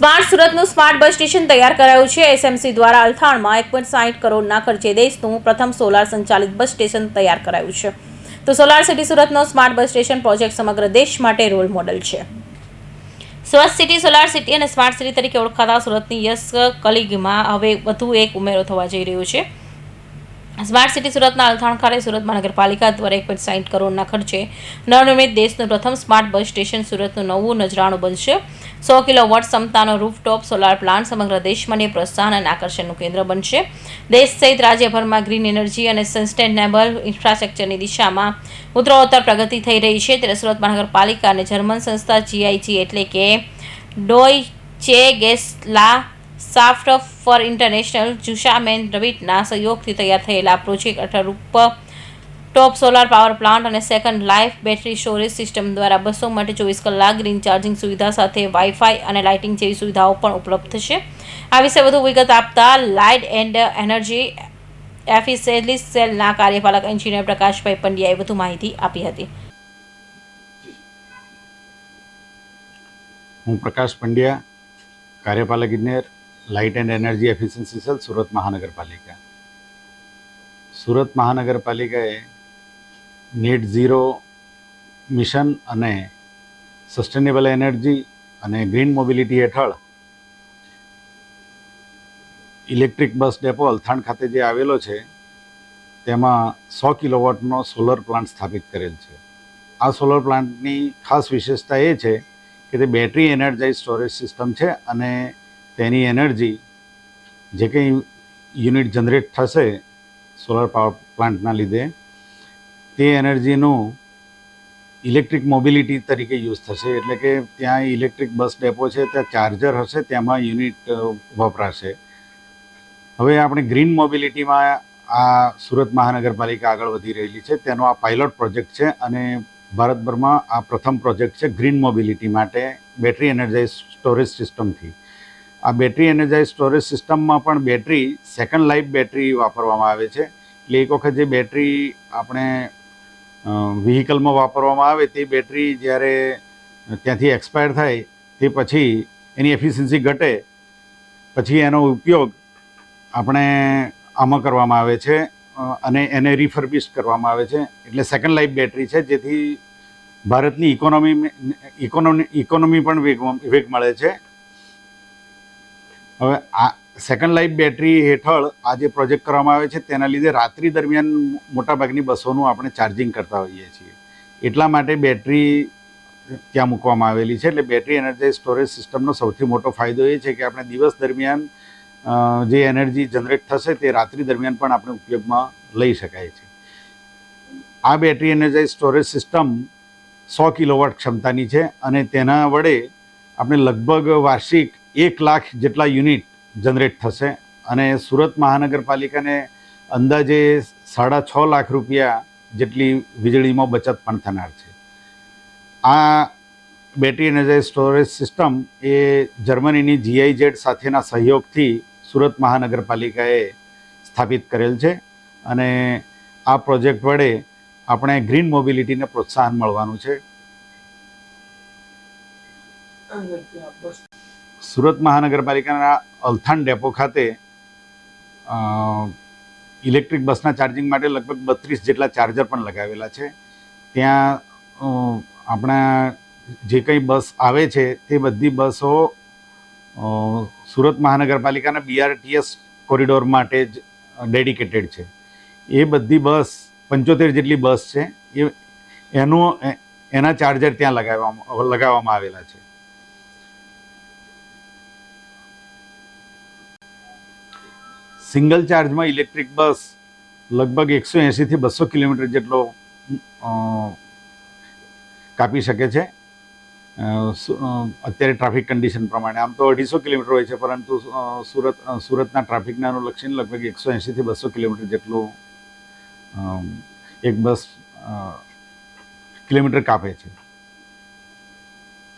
Smart સુરતનું smart bus station તૈયાર કરાયું છે. એસએમસી દ્વારા અલથાણમાં એક પોઈન્ટ સાઠ કરોડના ખર્ચે દેશનું પ્રથમ સોલાર સંચાલિત બસ સ્ટેશન તૈયાર કરાયું છે. તો સોલાર સિટી સુરતનો સ્માર્ટ બસ સ્ટેશન પ્રોજેક્ટ સમગ્ર દેશ માટે રોલ મોડલ છે. સ્વસ્થ સિટી, સોલાર સિટી અને સ્માર્ટ સિટી તરીકે ઓળખાતા સુરતની યશ કલિગમાં હવે વધુ એક ઉમેરો થવા જઈ રહ્યો છે. સ્માર્ટ સિટી સુરતના અલથાણ ખાતે સુરત મહાનગરપાલિકા દ્વારા એક પોઈન્ટ સાઠ કરોડના ખર્ચે નવનિર્મિત દેશનું પ્રથમ સ્માર્ટ બસ સ્ટેશન સુરતનું નવું નજરાણું બનશે. સો કિલો વોટ ક્ષમતાનો રૂફટોપ સોલાર પ્લાન્ટ સમગ્ર દેશમાં પ્રોત્સાહન અને આકર્ષણનું કેન્દ્ર બનશે. દેશ સહિત રાજ્યભરમાં ગ્રીન એનર્જી અને સસ્ટેનેબલ ઇન્ફ્રાસ્ટ્રક્ચરની દિશામાં ઉત્તરોત્તર પ્રગતિ થઈ રહી છે. ત્યારે સુરત મહાનગરપાલિકા અને જર્મન સંસ્થા જીઆઈજી એટલે કે ડોય ચે ગેસલા સાફ્ટ ફોર ઇન્ટરનેશનલ જુશામેન રવિટના સહયોગથી તૈયાર થયેલા પ્રોજેક્ટ અઠરૂપ ટોપ સોલાર પાવર પ્લાન્ટ અને second life battery storage system દ્વારા બસો માટે ચોવીસ કલાક ગ્રીન ચાર્જિંગ સુવિધા સાથે વાઈફાઈ અને લાઇટિંગ જેવી સુવિધાઓ પણ ઉપલબ્ધ થશે. આ વિશે વધુ વિગત આપતા લાઇટ એન્ડ એનર્જી એફિસેલી સેલના કાર્યપાલક એન્જિનિયર પ્રકાશભાઈ પંડ્યાએ વધુ માહિતી આપી હતી. હું પ્રકાશ પંડ્યા, કાર્યપાલક ઇજનેર light and energy efficiency cell Surat મહાનગરપાલિકા. સુરત મહાનગરપાલિકાએ નેટ ઝીરો મિશન અને સસ્ટેનેબલ એનર્જી અને ગ્રીન મોબિલિટી હેઠળ ઇલેક્ટ્રિક બસ ડેપો અલથાણ ખાતે જે આવેલો છે, તેમાં સો કિલોવોટનો સોલર પ્લાન્ટ સ્થાપિત કરેલ છે. આ સોલર પ્લાન્ટની ખાસ વિશેષતા એ છે કે તે બેટરી એનર્જાઇઝ સ્ટોરેજ સિસ્ટમ છે અને તેની એનર્જી જે કંઈ યુનિટ જનરેટ થશે સોલર પાવર પ્લાન્ટના લીધે, તે એનર્જીનું ઇલેક્ટ્રિક મોબિલિટી તરીકે યુઝ થશે. એટલે કે ત્યાં ઇલેક્ટ્રિક બસ ડેપો છે, ત્યાં ચાર્જર હશે તેમાં યુનિટ વપરાશે. હવે આપણે ગ્રીન મોબિલિટીમાં આ સુરત મહાનગરપાલિકા આગળ વધી રહેલી છે. તેનો આ પાયલોટ પ્રોજેક્ટ છે અને ભારતભરમાં આ પ્રથમ પ્રોજેક્ટ છે ગ્રીન મોબિલિટી માટે બેટરી એનર્જાઇઝ સ્ટોરેજ સિસ્ટમથી. આ બેટરી એનર્જાઇઝ સ્ટોરેજ સિસ્ટમમાં પણ બેટરી સેકન્ડ લાઈફ બેટરી વાપરવામાં આવે છે. એટલે એક વખત જે બેટરી આપણે વ્હીકલમાં વાપરવામાં આવે તે બેટરી જ્યારે ત્યાંથી એક્સપાયર થાય તે પછી એની એફિશિયન્સી ઘટે, પછી એનો ઉપયોગ આપણે આમાં કરવામાં આવે છે અને એને રિફર્બિશ કરવામાં આવે છે. એટલે સેકન્ડ લાઈફ બેટરી છે, જેથી ભારતની ઇકોનોમી ઇકોનોમી ઇકોનોમી પણ વેગ વેગ મળે છે. હવે આ સેકન્ડ લાઈફ બેટરી હેઠળ આ જે પ્રોજેક્ટ કરવામાં આવે છે, તેના લીધે રાત્રિ દરમિયાન મોટાભાગની બસોનું આપણે ચાર્જિંગ કરતા હોઈએ છીએ. એટલા માટે બેટરી ત્યાં મૂકવામાં આવેલી છે, એટલે બેટરી એનર્જાઇઝ સ્ટોરેજ સિસ્ટમનો સૌથી મોટો ફાયદો એ છે કે આપણે દિવસ દરમિયાન જે એનર્જી જનરેટ થશે તે રાત્રિ દરમિયાન પણ આપણે ઉપયોગમાં લઈ શકાય છે. આ બેટરી એનર્જાઇઝ સ્ટોરેજ સિસ્ટમ સો કિલોવોટ ક્ષમતાની છે અને તેના વડે આપણે લગભગ વાર્ષિક એક લાખ જેટલા યુનિટ જનરેટ થશે અને સુરત મહાનગરપાલિકાને અંદાજે સાડા છ લાખ રૂપિયા જેટલી વીજળીમાં બચત પણ થનાર છે. આ બેટરી એનર્જાઇઝ સ્ટોરેજ સિસ્ટમ એ જર્મનીની જીઆઈજેડ સાથેના સહયોગથી સુરત મહાનગરપાલિકાએ સ્થાપિત કરેલ છે અને આ પ્રોજેક્ટ વડે આપણે ગ્રીન મોબિલિટીને પ્રોત્સાહન મળવાનું છે. સુરત મહાનગરપાલિકાના અલથાણ ડેપો ખાતે ઇલેક્ટ્રિક બસના ચાર્જિંગ માટે લગભગ બત્રીસ જેટલા ચાર્જર પણ લગાવેલા છે. ત્યાં આપણા જે કંઈ બસ આવે છે તે બધી બસો સુરત મહાનગરપાલિકાના બીઆરટીએસ કોરિડોર માટે જ ડેડિકેટેડ છે. એ બધી બસ પંચોતેર જેટલી બસ છે. એ, એનું એના ચાર્જર ત્યાં લગાવવામાં લગાવવામાં આવેલા છે. સિંગલ ચાર્જમાં ઇલેક્ટ્રિક બસ લગભગ એકસો એંશીથી બસો કિલોમીટર જેટલો કાપી શકે છે. અત્યારે ટ્રાફિક કન્ડિશન પ્રમાણે. આમ તો અઢીસો કિલોમીટર હોય છે, પરંતુ સુરત સુરતના ટ્રાફિકને અનુલક્ષીને લગભગ એકસો એંશીથી બસો કિલોમીટર જેટલું એક બસ કિલોમીટર કાપે છે.